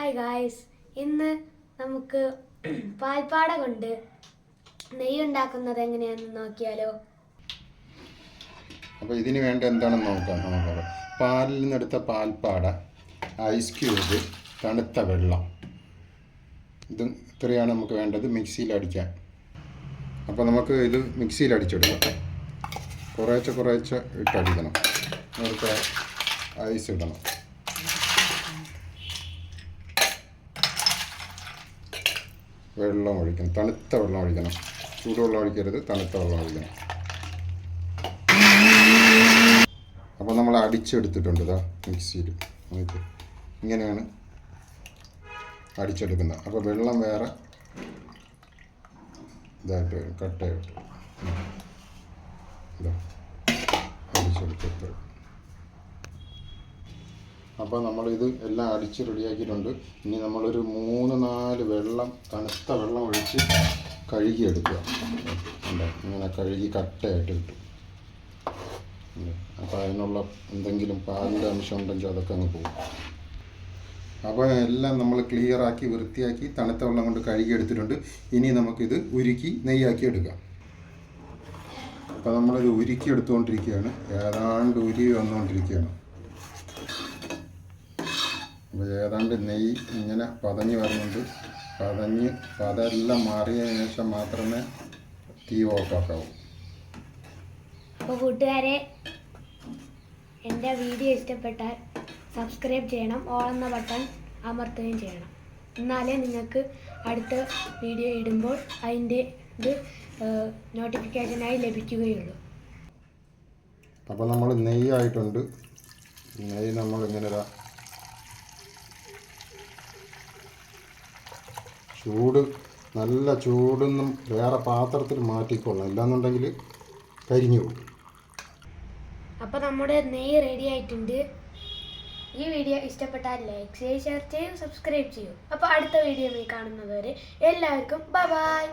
Hi guys ഇന്ന് നമുക്ക് പാൽപ്പാട കൊണ്ട് നെയ്യ് ഉണ്ടാക്കുന്നത് എങ്ങനെയാണെന്ന് നോക്കിയാലോ? അപ്പോൾ ഇതിന് വേണ്ട എന്താണെന്ന് നോക്കാം നമുക്കത് പാലിൽ നിന്നെടുത്ത പാൽപ്പാട ഐസ് ക്യൂബ് തണുത്ത വെള്ളം. ഇതും ഇത്രയാണ് നമുക്ക് വേണ്ടത് മിക്സിയിൽ അടിക്കാൻ. അപ്പോൾ നമുക്ക് ഇത് മിക്സിയിൽ അടിച്ചെടുക്കാം. കുറേശ്ശെ കുറേശ്ശെ ഇട്ടടിക്കണം. നേരത്തെ ഐസ് ഇടണം. വെള്ളം ഒഴിക്കണം. തണുത്ത വെള്ളം ഒഴിക്കണം. ചൂടുവെള്ളം ഒഴിക്കരുത് തണുത്ത വെള്ളം ഒഴിക്കണം. അപ്പോൾ നമ്മൾ അടിച്ചെടുത്തിട്ടുണ്ട് ഇതാ മിക്സിയിൽ. നമുക്ക് ഇങ്ങനെയാണ് അടിച്ചെടുക്കുന്നത്. അപ്പോൾ വെള്ളം വേറെ ഇതായിട്ട് ഉം. ഇതാ അടിച്ചെടുത്തിട്ട് അപ്പോൾ നമ്മളിത് എല്ലാം അടിച്ച് റെഡിയാക്കിയിട്ടുണ്ട്. ഇനി നമ്മളൊരു മൂന്ന് നാല് വെള്ളം തണുത്ത വെള്ളം ഒഴിച്ച് കഴുകിയെടുക്കുക എടുക്കുക. ഇങ്ങനെ കഴുകി കട്ടയായിട്ട് കിട്ടും. അപ്പോൾ അതിനുള്ള എന്തെങ്കിലും പാലിന്റെ അംശം ഉണ്ടെങ്കിൽ അതൊക്കെ അങ്ങ് പോകും. അപ്പോൾ എല്ലാം നമ്മൾ ക്ലിയറാക്കി വൃത്തിയാക്കി തണുത്ത വെള്ളം കൊണ്ട് കഴുകി എടുത്തിട്ടുണ്ട്. ഇനി നമുക്കിത് ഉരുക്കി നെയ്യാക്കി എടുക്കാം. അപ്പോൾ നമ്മളിത് ഉരുക്കി എടുത്തുകൊണ്ടിരിക്കുകയാണ്. ഏതാണ്ട് ഉരി വന്നുകൊണ്ടിരിക്കുകയാണ്. ഏതാണ്ട് നെയ്യ് ഇങ്ങനെ പതഞ്ഞ് വരുന്നുണ്ട്. പതഞ്ഞ് പതെല്ലാം മാറിയതിന് ശേഷം മാത്രമേ തീ ഓഫാക്കാവൂ. അപ്പോൾ കൂട്ടുകാരെ എന്റെ വീഡിയോ ഇഷ്ടപ്പെട്ടാൽ സബ്സ്ക്രൈബ് ചെയ്യണം ഓൾ എന്ന ബട്ടൺ അമർത്തുകയും ചെയ്യണം. എന്നാലേ നിങ്ങൾക്ക് അടുത്ത വീഡിയോ ഇടുമ്പോൾ അതിന്റെ ഇത് നോട്ടിഫിക്കേഷനായി ലഭിക്കുകയുള്ളൂ. അപ്പോൾ നമ്മൾ നെയ്യായിട്ടുണ്ട്. നെയ്യ് നമ്മൾ ഇങ്ങനെ ഇതാ ചൂട് നല്ല ചൂടൊന്നും വേറെ പാത്രത്തിൽ മാറ്റിക്കൊള്ളണം ഇല്ലാന്നുണ്ടെങ്കിൽ കരിഞ്ഞു പോകും. അപ്പോൾ നമ്മുടെ നെയ്യ് റെഡി ആയിട്ടുണ്ട്. ഈ വീഡിയോ ഇഷ്ടപ്പെട്ടാൽ ലൈക്ക് ചെയ്യുക ഷെയർ ചെയ്യുക സബ്സ്ക്രൈബ് ചെയ്യൂ അപ്പോൾ അടുത്ത വീഡിയോയിൽ കാണുന്നതുവരെ എല്ലാവർക്കും ബൈ